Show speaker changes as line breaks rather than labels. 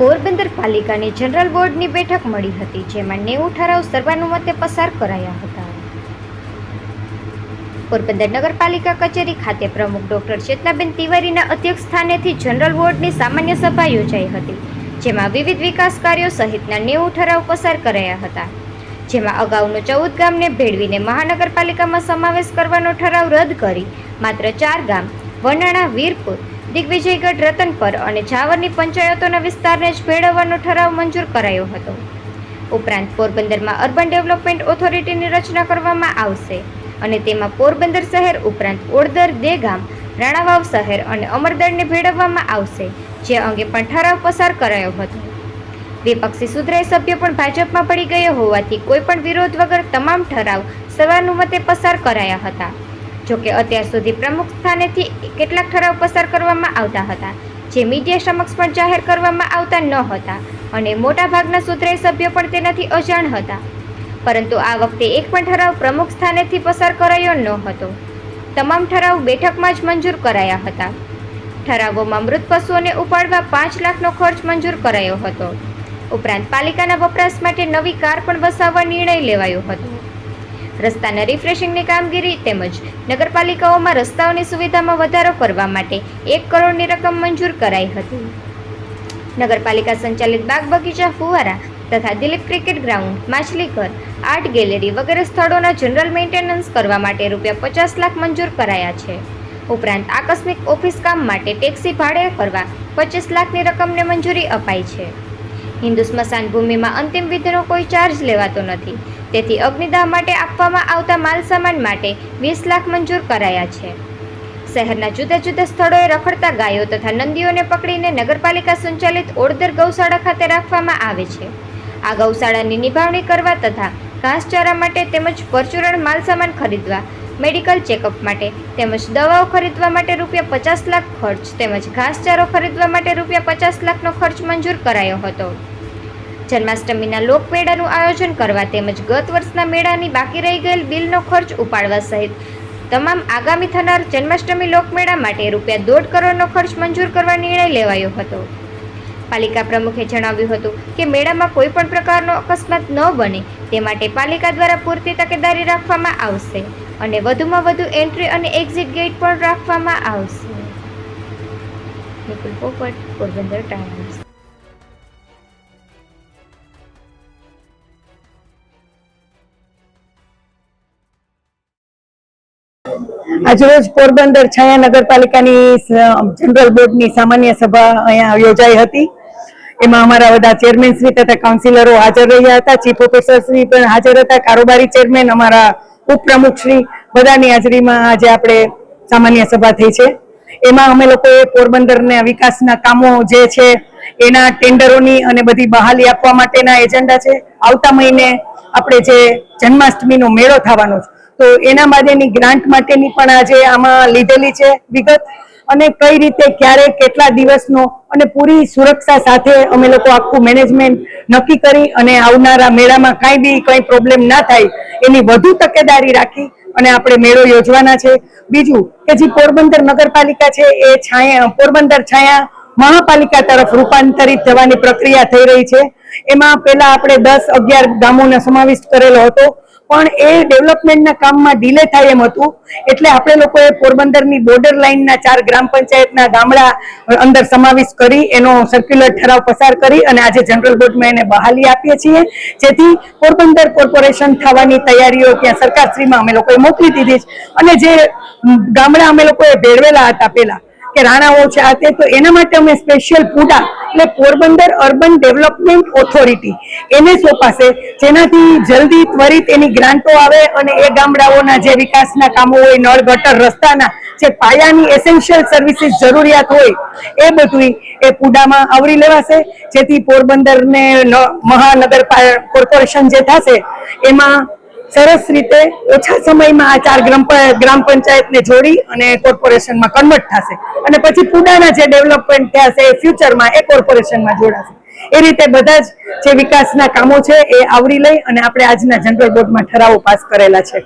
પોરબંદર પાલિકાની જનરલ બોર્ડની બેઠક મળી હતી, જેમાં નેવું ઠરાવ સર્વાનુમતે પસાર કરાયા હતા. પોરબંદર નગરપાલિકા કચેરી ખાતે પ્રમુખ ડોક્ટર ચેતનાબેન તિવારીના અધ્યક્ષ સ્થાનેથી જનરલ બોર્ડની સામાન્ય સભા યોજાઈ હતી, જેમાં વિવિધ વિકાસ કાર્યો સહિતના નેવું ઠરાવ પસાર કરાયા હતા. જેમાં અગાઉનો ચૌદ ગામને ભેળવીને મહાનગરપાલિકામાં સમાવેશ કરવાનો ઠરાવ રદ કરી, માત્ર ચાર ગામ વનાણા વીરપુર દિગ્વિજયગઢ રતનપર અને ઝાવરની પંચાયતોના વિસ્તારને જ ભેળવવાનો ઠરાવ મંજૂર કરાયો હતો. ઉપરાંત પોરબંદરમાં અર્બન ડેવલપમેન્ટ ઓથોરિટીની રચના કરવામાં આવશે અને તેમાં પોરબંદર શહેર ઉપરાંત ઓડદર દેગામ, રાણાવાવ શહેર અને અમરદળને ભેળવવામાં આવશે, જે અંગે પણ ઠરાવ પસાર કરાયો હતો. વિપક્ષી સુધરાઈ સભ્ય પણ ભાજપમાં પડી ગયો હોવાથી કોઈપણ વિરોધ વગર તમામ ઠરાવ સર્વાનુમતે પસાર કરાયા હતા. જોકે અત્યાર સુધી પ્રમુખ સ્થાનેથી કેટલાક ઠરાવ પસાર કરવામાં આવતા હતા, જે મીડિયા સમક્ષ પણ જાહેર કરવામાં આવતા ન હતા અને મોટાભાગના સુધરાઈ સભ્યો પણ તેનાથી અજાણ હતા. પરંતુ આ વખતે એક પણ ઠરાવ પ્રમુખ સ્થાનેથી પસાર કરાયો ન હતો. તમામ ઠરાવ બેઠકમાં જ મંજૂર કરાયા હતા. ઠરાવોમાં મૃત પશુઓને ઉપાડવા પાંચ લાખનો ખર્ચ મંજૂર કરાયો હતો. ઉપરાંત પાલિકાના વપરાશ માટે નવી કાર પણ વસાવવા નિર્ણય લેવાયો હતો. રસ્તાના રિફ્રેશિંગની કામગીરી તેમજ નગરપાલિકાઓમાં રસ્તાઓની સુવિધામાં વધારો કરવા માટે એક કરોડની રકમ મંજૂર કરાઈ હતી. નગરપાલિકા સંચાલિત બાગ બગીચા ફુવારા તથા દિલીપ ક્રિકેટ ગ્રાઉન્ડ, માછલીઘર, આર્ટ ગેલેરી વગેરે સ્થળોના જનરલ મેન્ટેનન્સ કરવા માટે રૂપિયા પચાસ લાખ મંજૂર કરાયા છે. ઉપરાંત આકસ્મિક ઓફિસ કામ માટે ટેક્સી ભાડે કરવા પચીસ લાખની રકમને મંજૂરી અપાઈ છે. હિન્દુ સ્મશાન ભૂમિમાં અંતિમ વિધિનો કોઈ ચાર્જ લેવાતો નથી. તેથી અગ્નિદાહ માટે આપવામાં આવતા માલસામાન માટે વીસ લાખ મંજૂર કરાયા છે. શહેરના જુદા જુદા સ્થળોએ રખડતા ગાયો તથા નંદીઓને પકડીને નગરપાલિકા સંચાલિત ઓળદર ગૌશાળા ખાતે રાખવામાં આવે છે. આ ગૌશાળાની નિભાવણી કરવા તથા ઘાસચારા માટે તેમજ પરચુરણ માલસામાન ખરીદવા, મેડિકલ ચેકઅપ માટે તેમજ દવાઓ ખરીદવા માટે રૂપિયા પચાસ લાખ ખર્ચ તેમજ ઘાસચારો ખરીદવા માટે રૂપિયા પચાસ લાખનો ખર્ચ મંજૂર કરાયો હતો. જન્માષ્ટમીના લોકમેળાનું આયોજન કરવા તેમજ ગત વર્ષના મેળાની બાકી રહી ગયેલ બિલનો ખર્ચ ઉપાડવા સહિત તમામ આગામી થનાર જન્માષ્ટમી લોકમેળા માટે રૂપિયા દોઢ કરોડનો ખર્ચ મંજૂર કરવા નિર્ણય લેવાયો હતો. પાલિકા પ્રમુખે જણાવ્યું હતું કે મેળામાં કોઈ પણ પ્રકારનો અકસ્માત ન બને, તે માટે પાલિકા દ્વારા પૂરતી તકેદારી રાખવામાં આવશે અને વધુમાં વધુ એન્ટ્રી અને એક્ઝિટ ગેટ પણ રાખવામાં આવશે. પોપટ, પોરબંદર ટાઈમ્સ.
આજરોજ પોરબંદર છાયા નગરપાલિકાની જનરલ બોર્ડની સામાન્ય સભા અહીંયા યોજાઈ હતી. એમાં અમારા બધા ચેરમેન શ્રી તથા કાઉન્સિલરો હાજર રહ્યા હતા. ચીફ ઓફિસર શ્રી પણ હાજર હતા. કારોબારી ચેરમેન, અમારા ઉપપ્રમુખ શ્રી બધાની હાજરીમાં આજે આપણે સામાન્ય સભા થઈ છે. એમાં અમે લોકોએ પોરબંદરના વિકાસના કામો જે છે, એના ટેન્ડરોની અને બધી બહાલી આપવા માટેના એજન્ડા છે. આવતા મહિને આપણે જે જન્માષ્ટમીનો મેળો થવાનો છે તો એના માટેની ગ્રાન્ટ માટેની પણ આજે આમાં લીધેલી છે વિગત. અને કઈ રીતે, ક્યારે, કેટલા દિવસનો અને પૂરી સુરક્ષા સાથે અમે લોકો આખું મેનેજમેન્ટ નક્કી કરી અને આવનારા મેળામાં કાંઈ બી કંઈ પ્રોબ્લેમ ના થાય એની વધુ તકેદારી રાખી અને આપણે મેળો યોજવાના છે. બીજું કે જે પોરબંદર નગરપાલિકા છે એ છાયા, પોરબંદર છાયા મહાપાલિકા તરફ રૂપાંતરિત થવાની પ્રક્રિયા થઈ રહી છે. એમાં પહેલા આપણે દસ અગિયાર ગામોનો સમાવિષ્ટ કરેલો હતો. પણ એ ડેવલપમેન્ટના કામમાં ડીલે થાય એમ હતું. એટલે આપણે લોકોએ પોરબંદરની બોર્ડર લાઇનના ચાર ગ્રામ પંચાયતના ગામડા અંદર સમાવેશ કરી, એનો સર્ક્યુલર ઠરાવ પસાર કરી અને આજે જનરલ બોર્ડમાં એને બહાલી આપીએ છીએ. જેથી પોરબંદર કોર્પોરેશન થવાની તૈયારીઓ ત્યાં સરકારશ્રીમાં અમે લોકોએ મોકલી દીધી છે. અને જે ગામડા અમે લોકોએ ભેળવેલા હતા પેલા કે રાણાઓ છે આ તે, તો એના માટે અમે સ્પેશિયલ પુડા એટલે પોરબંદર અર્બન ડેવલપમેન્ટ ઓથોરિટી એને સોંપાશે. જેનાથી જલ્દી ત્વરિત એની ગ્રાન્ટો આવે અને એ ગામડાઓના જે વિકાસના કામો હોય, નળ, ગટર, રસ્તાના જે પાયાની એસેન્શિયલ સર્વિસીસ જરૂરિયાત હોય, એ બધું એ પુડામાં આવરી લેવાશે. જેથી પોરબંદરને મહાનગર કોર્પોરેશન જે થશે, એમાં સરસ રીતે ઓછા સમયમાં આ ચાર ગ્રામ ગ્રામ પંચાયતને જોડી અને કોર્પોરેશનમાં કન્વર્ટ થશે. અને પછી પુડાના જે ડેવલપમેન્ટ થયા છે એ ફ્યુચરમાં એ કોર્પોરેશનમાં જોડાશે. એ રીતે બધા જ જે વિકાસના કામો છે એ આવરી લઈ અને આપણે આજના જનરલ બોર્ડમાં ઠરાવો પાસ કરેલા છે.